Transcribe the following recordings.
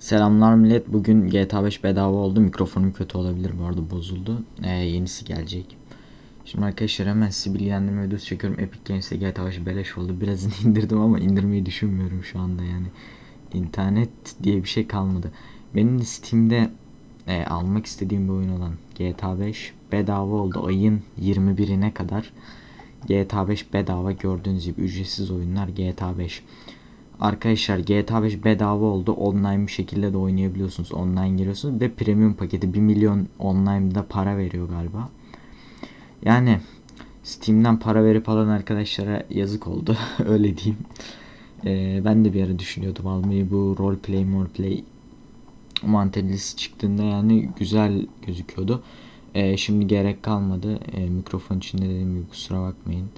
Selamlar millet. Bugün GTA 5 bedava oldu. Mikrofonum kötü olabilir bu arada bozuldu. Ee, yenisi gelecek. Şimdi arkadaşlar hemen sizi bilgilendirme videosu çekiyorum. Epic Games'te GTA 5 beleş oldu. Birazını indirdim ama indirmeyi düşünmüyorum şu anda yani. İnternet diye bir şey kalmadı. Benim de Steam'de e, almak istediğim bir oyun olan GTA 5 bedava oldu. Ayın 21'ine kadar GTA 5 bedava gördüğünüz gibi ücretsiz oyunlar GTA 5. Arkadaşlar GTA 5 bedava oldu. Online bir şekilde de oynayabiliyorsunuz. Online giriyorsunuz ve premium paketi 1 milyon online'da para veriyor galiba. Yani Steam'den para verip alan arkadaşlara yazık oldu. Öyle diyeyim. Ee, ben de bir ara düşünüyordum almayı bu roleplay roleplay mantelisi çıktığında yani güzel gözüküyordu. Ee, şimdi gerek kalmadı. Ee, mikrofon içinde dediğim gibi kusura bakmayın.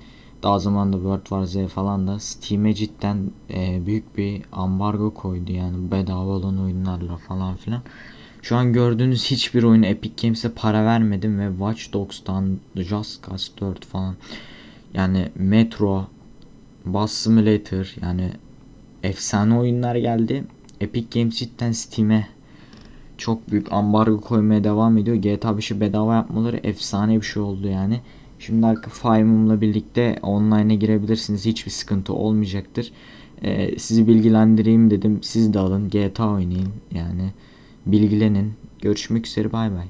Daha zamanda World War Z falan da Steam'e cidden e, büyük bir ambargo koydu yani bedava olan oyunlarla falan filan. Şu an gördüğünüz hiçbir oyunu Epic Games'e para vermedim ve Watch Dogs'tan Just Cause 4 falan yani Metro, Bus Simulator yani efsane oyunlar geldi. Epic Games cidden Steam'e çok büyük ambargo koymaya devam ediyor. GTA 5'i bedava yapmaları efsane bir şey oldu yani. Şimdi arka Fire'ımla birlikte online'a girebilirsiniz. Hiçbir sıkıntı olmayacaktır. Ee, sizi bilgilendireyim dedim. Siz de alın GTA oynayın. Yani bilgilenin. Görüşmek üzere bay bay.